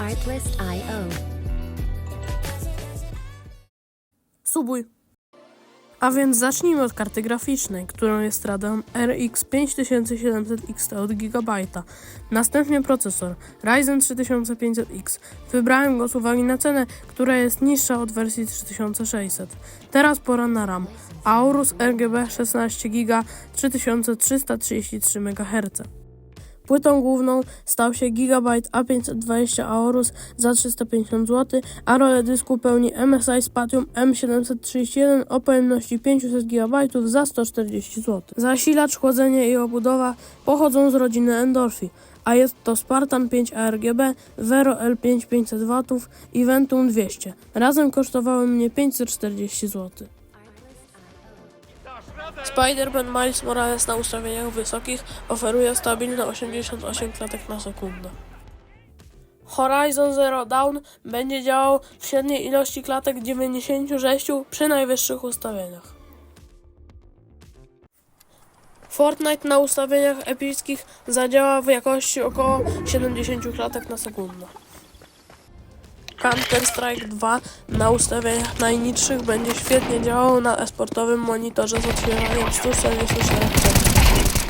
iPlist.io. Subuj. A więc zacznijmy od karty graficznej, którą jest Radeon RX 5700 XT od Gigabyte'a. Następnie procesor Ryzen 3500X. Wybrałem go z uwagi na cenę, która jest niższa od wersji 3600. Teraz pora na RAM. Aorus RGB 16 GB 3333 MHz. Płytą główną stał się Gigabyte A520 Aorus za 350 zł, a rolę dysku pełni MSI Spatium M731 o pojemności 500 GB za 140 zł. Zasilacz, chłodzenie i obudowa pochodzą z rodziny Endorphi, a jest to Spartan 5 ARGB, Vero L5 500 W i Ventum 200. Razem kosztowały mnie 540 zł. Spider-Man Miles Morales na ustawieniach wysokich oferuje stabilne 88 klatek na sekundę. Horizon Zero Dawn będzie działał w średniej ilości klatek 96 przy najwyższych ustawieniach. Fortnite na ustawieniach epickich zadziała w jakości około 70 klatek na sekundę. Counter-Strike 2 na ustawieniach najniższych będzie świetnie działał na esportowym monitorze z odświeżaniem 144 Hz.